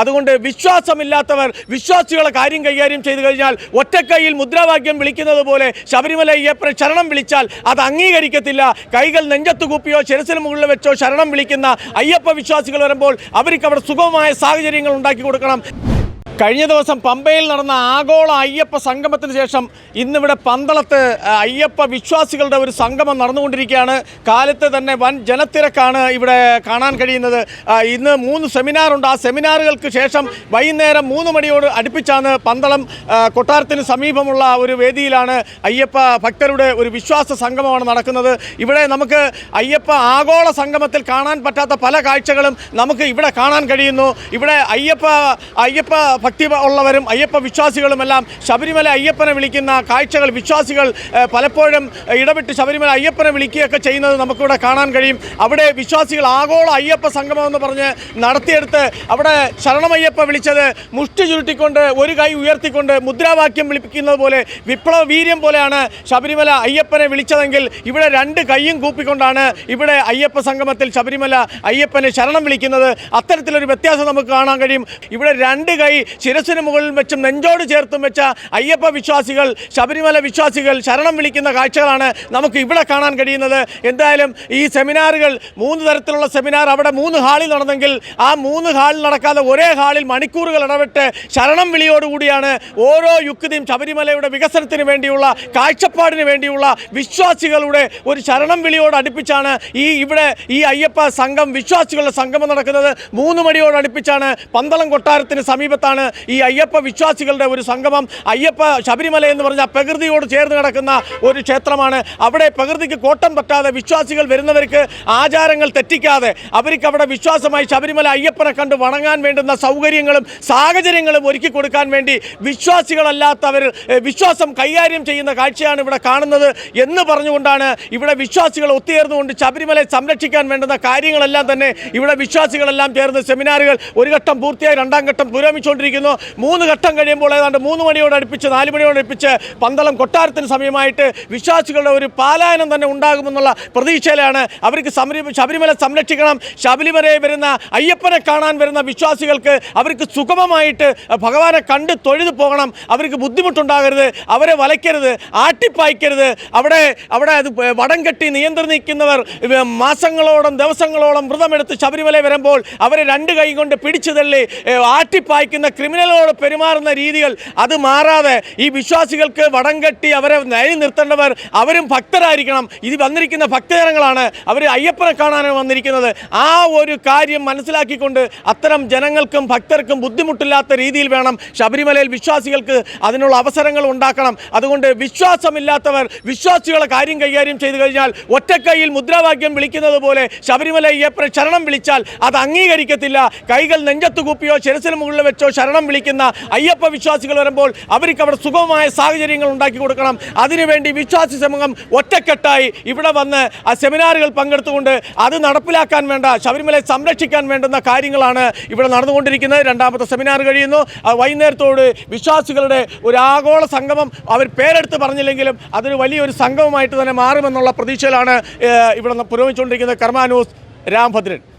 അതുകൊണ്ട് വിശ്വാസമില്ലാത്തവർ വിശ്വാസികളെ കാര്യം കൈകാര്യം ചെയ്തു കഴിഞ്ഞാൽ ഒറ്റക്കൈയിൽ മുദ്രാവാക്യം വിളിക്കുന്നത് പോലെ ശബരിമല അയ്യപ്പനെ ശരണം വിളിച്ചാൽ അത് അംഗീകരിക്കത്തില്ല. കൈകൾ നെഞ്ചത്ത് കൂപ്പിയോ ശിരസിന് മുകളിൽ വെച്ചോ ശരണം വിളിക്കുന്ന അയ്യപ്പ വിശ്വാസികൾ വരുമ്പോൾ അവർക്ക് അവിടെ സുഖമായ സാഹചര്യങ്ങൾ ഉണ്ടാക്കി കൊടുക്കണം. കഴിഞ്ഞ ദിവസം പമ്പയിൽ നടന്ന ആഗോള അയ്യപ്പ സംഗമത്തിന് ശേഷം ഇന്നിവിടെ പന്തളത്ത് അയ്യപ്പ വിശ്വാസികളുടെ ഒരു സംഗമം നടന്നുകൊണ്ടിരിക്കുകയാണ്. കാലത്ത് തന്നെ വൻ ജനത്തിരക്കാണ് ഇവിടെ കാണാൻ കഴിയുന്നത്. ഇന്ന് മൂന്ന് സെമിനാറുണ്ട്. ആ സെമിനാറുകൾക്ക് ശേഷം വൈകുന്നേരം മൂന്ന് മണിയോട് അടുപ്പിച്ചാണ് പന്തളം കൊട്ടാരത്തിന് സമീപമുള്ള ഒരു വേദിയിലാണ് അയ്യപ്പ ഭക്തരുടെ ഒരു വിശ്വാസ സംഗമമാണ് നടക്കുന്നത്. ഇവിടെ നമുക്ക് അയ്യപ്പ ആഗോള സംഗമത്തിൽ കാണാൻ പറ്റാത്ത പല കാഴ്ചകളും നമുക്ക് ഇവിടെ കാണാൻ കഴിയുന്നു. ഇവിടെ അയ്യപ്പ അയ്യപ്പ ഭക്തി ഉള്ളവരും അയ്യപ്പ വിശ്വാസികളുമെല്ലാം ശബരിമല അയ്യപ്പനെ വിളിക്കുന്ന കാഴ്ചകൾ വിശ്വാസികൾ പലപ്പോഴും ഇടപെട്ട് ശബരിമല അയ്യപ്പനെ വിളിക്കുകയൊക്കെ ചെയ്യുന്നത് നമുക്കിവിടെ കാണാൻ കഴിയും. അവിടെ വിശ്വാസികൾ ആഗോള അയ്യപ്പ സംഗമം എന്ന് പറഞ്ഞ് നടത്തിയെടുത്ത് അവിടെ ശരണമയ്യപ്പ വിളിച്ചത് മുഷ്ടി ചുരുട്ടിക്കൊണ്ട് ഒരു കൈ ഉയർത്തിക്കൊണ്ട് മുദ്രാവാക്യം വിളിപ്പിക്കുന്നത് പോലെ വിപ്ലവ വീര്യം പോലെയാണ് ശബരിമല അയ്യപ്പനെ വിളിച്ചതെങ്കിൽ ഇവിടെ രണ്ട് കൈയും കൂപ്പിക്കൊണ്ടാണ് ഇവിടെ അയ്യപ്പ സംഗമത്തിൽ ശബരിമല അയ്യപ്പനെ ശരണം വിളിക്കുന്നത്. അത്തരത്തിലൊരു വ്യത്യാസം നമുക്ക് കാണാൻ കഴിയും. ഇവിടെ രണ്ട് കൈ ശിരസിന് മുകളിൽ വെച്ചും നെഞ്ചോട് ചേർത്തും വെച്ച അയ്യപ്പ വിശ്വാസികൾ ശബരിമല വിശ്വാസികൾ ശരണം വിളിക്കുന്ന കാഴ്ചകളാണ് നമുക്ക് ഇവിടെ കാണാൻ കഴിയുന്നത്. എന്തായാലും ഈ സെമിനാറുകൾ മൂന്ന് തരത്തിലുള്ള സെമിനാർ അവിടെ മൂന്ന് ഹാളിൽ നടന്നെങ്കിൽ ആ മൂന്ന് ഹാളിൽ നടക്കാതെ ഒരേ ഹാളിൽ മണിക്കൂറുകൾ ഇടപെട്ട് ശരണം വിളിയോടുകൂടിയാണ് ഓരോ യുക്തിയും ശബരിമലയുടെ വികസനത്തിന് വേണ്ടിയുള്ള കാഴ്ചപ്പാടിന് വേണ്ടിയുള്ള വിശ്വാസികളുടെ ഒരു ശരണം വിളിയോട് അടുപ്പിച്ചാണ് ഈ ഇവിടെ ഈ അയ്യപ്പ സംഘം വിശ്വാസികളുടെ സംഗമം നടക്കുന്നത്. മൂന്ന് മണിയോട് അടുപ്പിച്ചാണ് പന്തളം കൊട്ടാരത്തിന് സമീപത്താണ് ഈ അയ്യപ്പ വിശ്വാസികളുടെ ഒരു സംഗമം. അയ്യപ്പ ശബരിമല എന്ന് പറഞ്ഞാൽ പ്രകൃതിയോട് ചേർന്ന് കിടക്കുന്ന ഒരു ക്ഷേത്രമാണ്. അവിടെ പ്രകൃതിക്ക് കോട്ടം പറ്റാതെ വിശ്വാസികൾ വരുന്നവർക്ക് ആചാരങ്ങൾ തെറ്റിക്കാതെ അവർക്ക് അവിടെ വിശ്വാസമായി ശബരിമല അയ്യപ്പനെ കണ്ട് വണങ്ങാൻ വേണ്ടുന്ന സൗകര്യങ്ങളും സാഹചര്യങ്ങളും ഒരുക്കി കൊടുക്കാൻ വേണ്ടി വിശ്വാസികളല്ലാത്തവർ വിശ്വാസം കൈകാര്യം ചെയ്യുന്ന കാഴ്ചയാണ് ഇവിടെ കാണുന്നത് എന്ന് പറഞ്ഞുകൊണ്ടാണ് ഇവിടെ വിശ്വാസികൾ ഒത്തുചേർന്നുകൊണ്ട് ശബരിമലയെ സംരക്ഷിക്കാൻ വേണ്ടുന്ന കാര്യങ്ങളെല്ലാം തന്നെ ഇവിടെ വിശ്വാസികളെല്ലാം ചേർന്ന് സെമിനാറുകൾ ഒരു ഘട്ടം പൂർത്തിയായി രണ്ടാം ഘട്ടം പുരോഗമിച്ചുകൊണ്ടിരിക്കുന്നു മൂന്ന് ഘട്ടം കഴിയുമ്പോൾ ഏതാണ്ട് മൂന്ന് മണിയോട് അടുപ്പിച്ച് നാല് മണിയോട് അടുപ്പിച്ച് പന്തളം കൊട്ടാരത്തിന് സമയമായിട്ട് വിശ്വാസികളുടെ ഒരു പാലായനം തന്നെ ഉണ്ടാകുമെന്നുള്ള പ്രതീക്ഷയിലാണ് അവർക്ക് സമരി ശബരിമല സംരക്ഷിക്കണം. ശബരിമലയെ വരുന്ന അയ്യപ്പനെ കാണാൻ വരുന്ന വിശ്വാസികൾക്ക് അവർക്ക് സുഗമമായിട്ട് ഭഗവാനെ കണ്ട് തൊഴുതു പോകണം. അവർക്ക് ബുദ്ധിമുട്ടുണ്ടാകരുത് അവരെ വലയ്ക്കരുത് ആട്ടിപ്പായ്ക്കരുത്. അവിടെ അവിടെ അത് വടം കെട്ടി നിയന്ത്രിക്കുന്നവർ മാസങ്ങളോളം ദിവസങ്ങളോളം വ്രതമെടുത്ത് ശബരിമല വരുമ്പോൾ അവരെ രണ്ട് കൈ കൊണ്ട് പിടിച്ചു തള്ളി ആട്ടിപ്പായ്ക്കുന്ന ക്രിമിനലോട് പെരുമാറുന്ന രീതികൾ അത് മാറാതെ ഈ വിശ്വാസികൾക്ക് വടം കെട്ടി അവരെ നയി നിർത്തേണ്ടവർ അവരും ഭക്തരായിരിക്കണം. ഇത് വന്നിരിക്കുന്ന ഭക്തജനങ്ങളാണ്. അവർ അയ്യപ്പനെ കാണാനാണ് വന്നിരിക്കുന്നത്. ആ ഒരു കാര്യം മനസ്സിലാക്കിക്കൊണ്ട് അത്തരം ജനങ്ങൾക്കും ഭക്തർക്കും ബുദ്ധിമുട്ടില്ലാത്ത രീതിയിൽ വേണം ശബരിമലയിൽ വിശ്വാസികൾക്ക് അതിനുള്ള അവസരങ്ങൾ ഉണ്ടാക്കണം. അതുകൊണ്ട് വിശ്വാസമില്ലാത്തവർ വിശ്വാസികളെ കാര്യം കൈകാര്യം ചെയ്തു കഴിഞ്ഞാൽ ഒറ്റക്കൈയിൽ മുദ്രാവാക്യം വിളിക്കുന്നത് പോലെ ശബരിമല അയ്യപ്പനെ ശരണം വിളിച്ചാൽ അത് അംഗീകരിക്കത്തില്ല. കൈകൾ നെഞ്ചത്ത് കൂപ്പിയോ ശിരസിന് മുകളിൽ വെച്ചോ ശരണം വിളിക്കുന്ന അയ്യപ്പ വിശ്വാസികൾ വരുമ്പോൾ അവർക്ക് അവിടെ സുഗമമായ സാഹചര്യങ്ങൾ ഉണ്ടാക്കി കൊടുക്കണം. അതിനുവേണ്ടി വിശ്വാസി സമൂഹം ഒറ്റക്കെട്ടായി ഇവിടെ വന്ന് ആ സെമിനാറുകൾ പങ്കെടുത്തുകൊണ്ട് അത് നടപ്പിലാക്കാൻ വേണ്ട ശബരിമലയെ സംരക്ഷിക്കാൻ വേണ്ടുന്ന കാര്യങ്ങളാണ് ഇവിടെ നടന്നുകൊണ്ടിരിക്കുന്നത്. രണ്ടാമത്തെ സെമിനാർ കഴിയുന്നു. വൈകുന്നേരത്തോട് വിശ്വാസികളുടെ ഒരു ആഗോള സംഗമം അവർ പേരെടുത്ത് പറഞ്ഞില്ലെങ്കിലും അതൊരു വലിയൊരു സംഗമമായിട്ട് തന്നെ മാറുമെന്നുള്ള പ്രതീക്ഷയിലാണ് ഇവിടെ പുരോഗമിച്ചുകൊണ്ടിരിക്കുന്നത് കർമാനൂസ് രാംഭദ്രൻ.